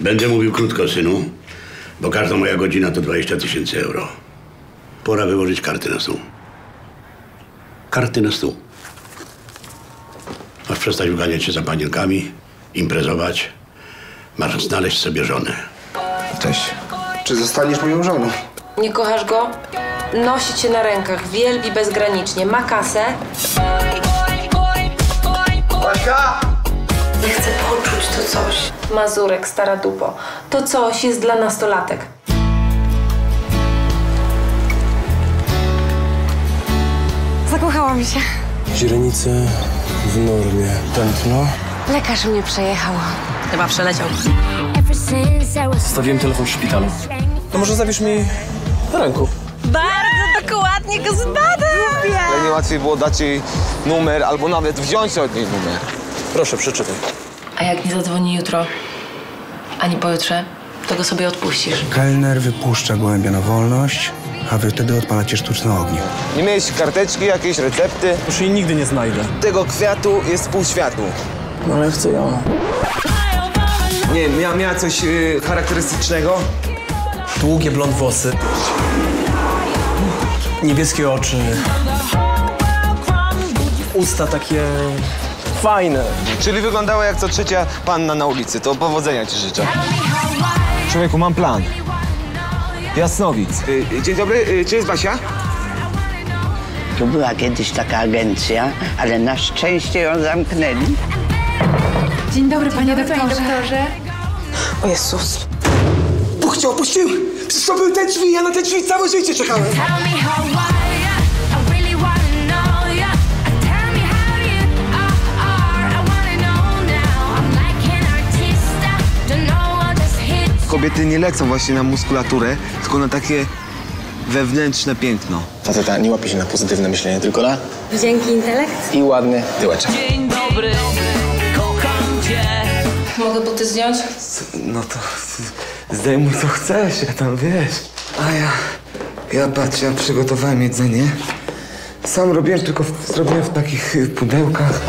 Będę mówił krótko, synu, bo każda moja godzina to 20 tysięcy euro. Pora wyłożyć karty na stół. Karty na stół. Masz przestać uganiać się za panienkami, imprezować. Masz znaleźć sobie żonę. Cześć. Czy zostaniesz moją żoną? Nie kochasz go? Nosi cię na rękach, wielbi bezgranicznie, ma kasę. Baśka! Mazurek, stara dupo. To coś jest dla nastolatek. Zakochałam się. Źrenice w normie. Tętno. Lekarz mnie przejechał. Chyba przeleciał. Stawiłem telefon w szpitalu. To może zawiesz mi na ręku. Bardzo dokładnie go zbadam. Ale nie łatwiej było dać jej numer albo nawet wziąć od niej numer. Proszę, przeczytaj. A jak nie zadzwoni jutro, ani pojutrze, to go sobie odpuścisz. Kelner wypuszcza gołębia na wolność, a wy wtedy odpalacie sztuczne ognie. Nie miałeś karteczki, jakieś recepty? Już jej nigdy nie znajdę. Tego kwiatu jest pół światu. No ale chcę ją. Nie wiem, miała, miała coś y, charakterystycznego? Długie blond włosy. Niebieskie oczy. Usta takie fajne. Czyli wyglądała jak co trzecia panna na ulicy. To powodzenia ci życzę. Człowieku, mam plan. Jasnowic. Y, y, dzień dobry, y, czy jest Basia? Tu była kiedyś taka agencja, ale na szczęście ją zamknęli. Dzień dobry, panie doktorze. O Jezus. Bóg cię opuścił! Przecież to były te drzwi, ja na te drzwi całe życie czekałem. Kobiety nie lecą właśnie na muskulaturę, tylko na takie wewnętrzne piękno. Faceta nie łapie się na pozytywne myślenie, tylko na Dzięki intelekt? i ładny tyłeczek. Mogę buty zdjąć? No to zdejmuj co chcesz, ja tam wiesz. A ja, ja patrz, ja przygotowałem jedzenie. Sam robiłem, tylko w, zrobiłem w takich pudełkach.